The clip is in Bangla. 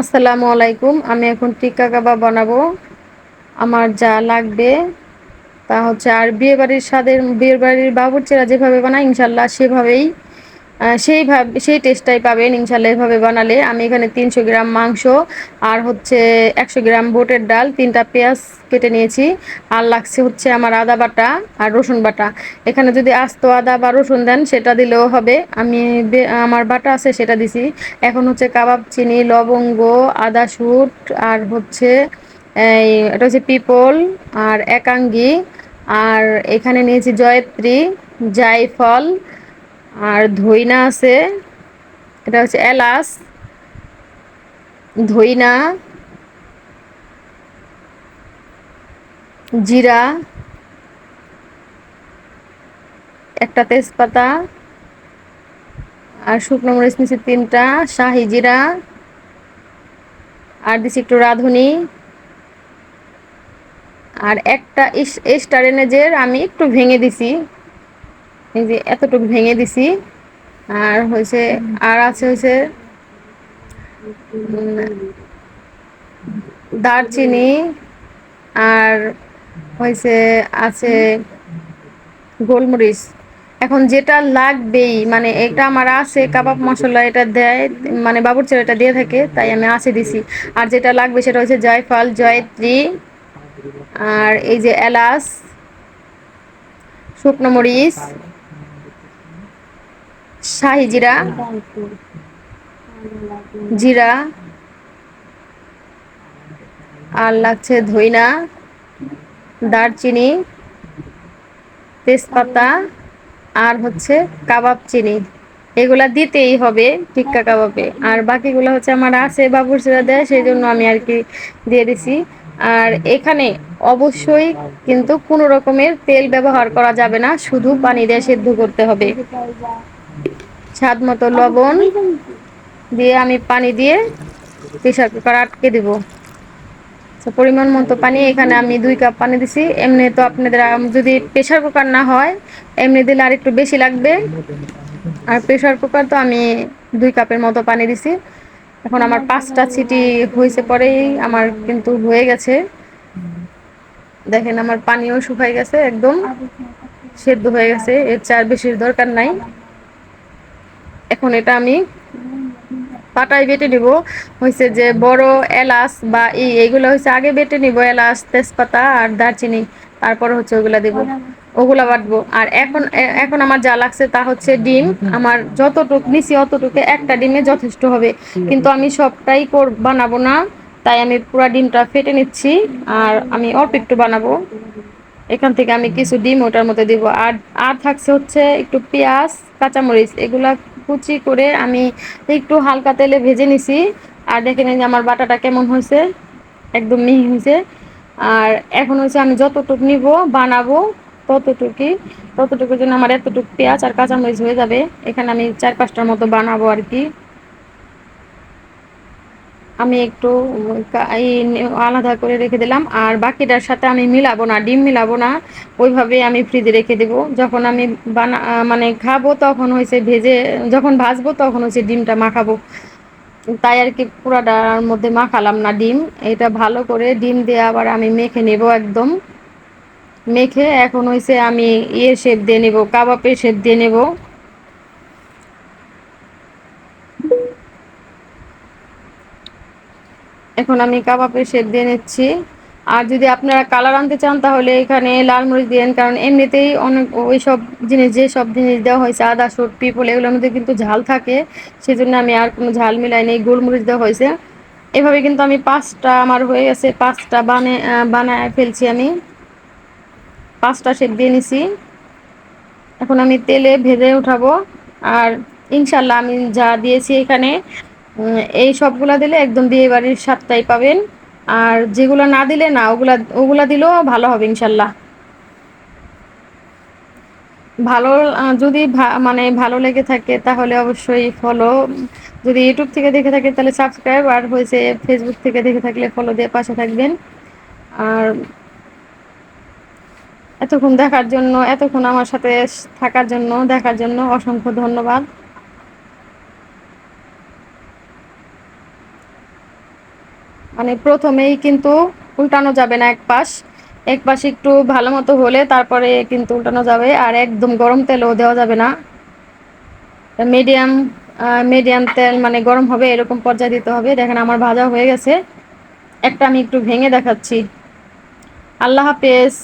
আসসালামু আলাইকুম। আমি এখন টিক্কা কাবাব বানাবো। আমার যা লাগবে তা হচ্ছে আর বিয়ে বাড়ির স্বাদের বিয়ে বাড়ির বাবুর চেরা যেভাবে বানায়, ইনশাল্লাহ সেভাবেই সেইভাবে সেই টেস্টটাই পাবেন ইনশাল্লাহ এভাবে বানালে। আমি এখানে তিনশো গ্রাম মাংস আর হচ্ছে একশো গ্রাম বুটের ডাল, তিনটা পেঁয়াজ কেটে নিয়েছি। আর লাগছে হচ্ছে আমার আদা বাটা আর রসুন বাটা। এখানে যদি আস্ত আদা বা রসুন দেন, সেটা দিলেও হবে। আমি আমার বাটা আছে, সেটা দিছি। এখন হচ্ছে কাবাব, চিনি, লবঙ্গ, আদা শুট আর হচ্ছে এই, এটা হচ্ছে পিপল আর একাঙ্গি। আর এখানে নিয়েছি জয়ত্রী, জায়ফল আর ধইনা আছে, এটা হচ্ছে এলাচ, ধইনা, জিরা, একটা তেজপাতা, আর শুকনো মরিচ নিচ্ছি তিনটা, শাহি জিরা, আর দিচ্ছি একটু রাঁধুনি, আর একটা স্টার এনেজের আমি একটু ভেঙে দিছি। এই যে এতটুকু ভেঙে দিছি। আর হয়েছে, আর আছে হয়েছে দারচিনি, আর হয়েছে, আছে গোলমরিচ। এখন যেটা লাগবেই মানে এটা আমার আছে, কাবাব মশলা এটা দেয় মানে বাবুর এটা দিয়ে থাকে, তাই আমি আছে দিছি। আর যেটা লাগবে সেটা হচ্ছে জয়ফল, জয়ত্রী, আর এই যে এলাচ, শুকনো মরিচ শাহি জিরা জিরা, আর লাগছে ধইনা, দারচিনি, তেজপাতা, আর হচ্ছে কাবাব চিনি। এগুলা দিতেই হবে টিক্কা কাবাবে। আর বাকিগুলো হচ্ছে আমার আছে বাবুরচিরা দেয় সেই জন্য আমি আর কি দিয়ে দিছি। আর এখানে অবশ্যই কিন্তু কোনো রকমের তেল ব্যবহার করা যাবে না, শুধু পানি দিয়ে সেদ্ধ করতে হবে। স্বাদ মতো লবণ দিয়ে আমি পানি দিয়ে প্রেশার কুকার আটকে দিব। পরিমাণ মতো পানি এখানে আমি দুই কাপ পানি দিছি। এমনি তো আপনাদের যদি প্রেশার কুকার না হয়, এমনি দিলে আর একটু বেশি লাগবে। আর প্রেশার কুকার তো আমি দুই কাপের মতো পানি দিছি। এখন আমার পাঁচটা সিটি হয়েছে পরেই আমার কিন্তু হয়ে গেছে। দেখেন আমার পানিও শুকাই গেছে একদম, সেদ্ধ হয়ে গেছে। এর চার বেশির দরকার নাই। এখন এটা আমি পাটায় বেটে নিব। হয়েছে যে বড় এলাচ বা ই, এইগুলো হচ্ছে আগে বেটে নিব, এলাচ, তেজপাতা আর দারচিনি। তারপর হচ্ছে ওগুলা দেব। ওগুলা বাটবো। আর এখন এখন আমার যা লাগছে তা হচ্ছে ডিম। আমার যতটুক, নিছি অতটুকু একটা ডিমে যথেষ্ট হবে। কিন্তু আমি সবটাই কর, বানাবো না। তাই আমি পুরো ডিমটা ফেটে নিচ্ছি আর আমি অল্প একটু বানাবো। এখান থেকে আমি কিছু ডিম ওটার মধ্যে দিব। আর আর থাকছে হচ্ছে একটু পেঁয়াজ, কাঁচামরিচ, এগুলা কুচি করে আমি একটু হালকা তেলে ভেজে নিছি। আর দেখে নিন আমার বাটাটা কেমন হয়েছে, একদম মিহি হয়েছে। আর এখন হচ্ছে আমি যতটুকু নিব, বানাবো ততটুকুই ততটুকুর জন্য আমার এতটুকু পেঁয়াজ আর কাঁচামরিচ হয়ে যাবে। এখানে আমি চার পাঁচটার মতো বানাবো আর কি। আমি একটু আলাদা করে রেখে দিলাম। আর বাকিটার সাথে আমি মিলাবো না, ডিম মিলাবো না, ওইভাবে আমি ফ্রিজে রেখে দেবো। যখন আমি বানা মানে খাব তখন হয়েছে ভেজে, যখন ভাজবো তখন হচ্ছে ডিমটা মাখাবো। তাই আর কি পুরাটার মধ্যে মাখালাম না ডিম। এটা ভালো করে ডিম দিয়ে আবার আমি মেখে নেব একদম। মেখে এখন হয়েছে আমি ইয়ে শেপ দিয়ে নেব, কাবাবের শেপ দিয়ে নেব। এখন আমি কাবাবের শেপ দিয়ে নিচ্ছি। আর যদি আপনারা কালার আনতে চান, তাহলে এখানে লাল মরিচ দিন। কারণ এমনিতেই অনেক ওই সব জিনিস যে সব জিনিস দেওয়া হয়েছে আদা সুট পিপল এগুলোর মধ্যে কিন্তু ঝাল থাকে। সেই জন্য আমি আর কোনো ঝাল মিলাই নেই, গোলমরিচ দেওয়া হয়েছে। এভাবে কিন্তু আমি পাঁচটা আমার হয়ে গেছে, পাঁচটা বানে বানায় ফেলছি আমি। পাঁচটা শেপ দিয়ে নিছি। এখন আমি তেলে ভেজে উঠাবো। আর ইনশাল্লাহ আমি যা দিয়েছি এখানে এই সবগুলা দিলে একদম বিয়ে বাড়ির স্বাদটাই পাবেন। আর যেগুলো না দিলে না, ওগুলা ওগুলা দিলেও ভালো হবে ইনশাল্লাহ। ভালো যদি মানে ভালো লেগে থাকে, তাহলে অবশ্যই ফলো যদি ইউটিউব থেকে দেখে থাকে তাহলে সাবস্ক্রাইব আর হয়েছে ফেসবুক থেকে দেখে থাকলে ফলো দিয়ে পাশে থাকবেন। আর এতক্ষণ দেখার জন্য, এতক্ষণ আমার সাথে থাকার জন্য, দেখার জন্য অসংখ্য ধন্যবাদ। মানে প্রথমেই কিন্তু উল্টানো যাবে না এক পাশ। এক পাশ একটু ভালো মতো হলে তারপরে কিন্তু উল্টানো যাবে আর একদম গরম তেলও দেওয়া যাবে না। মিডিয়াম মিডিয়াম তেল মানে গরম হবে, এরকম পর্যায়ে দিতে হবে। দেখেন আমার ভাজা হয়ে গেছে। একটা আমি একটু ভেঙে দেখাচ্ছি। আল্লাহ হাফেজ।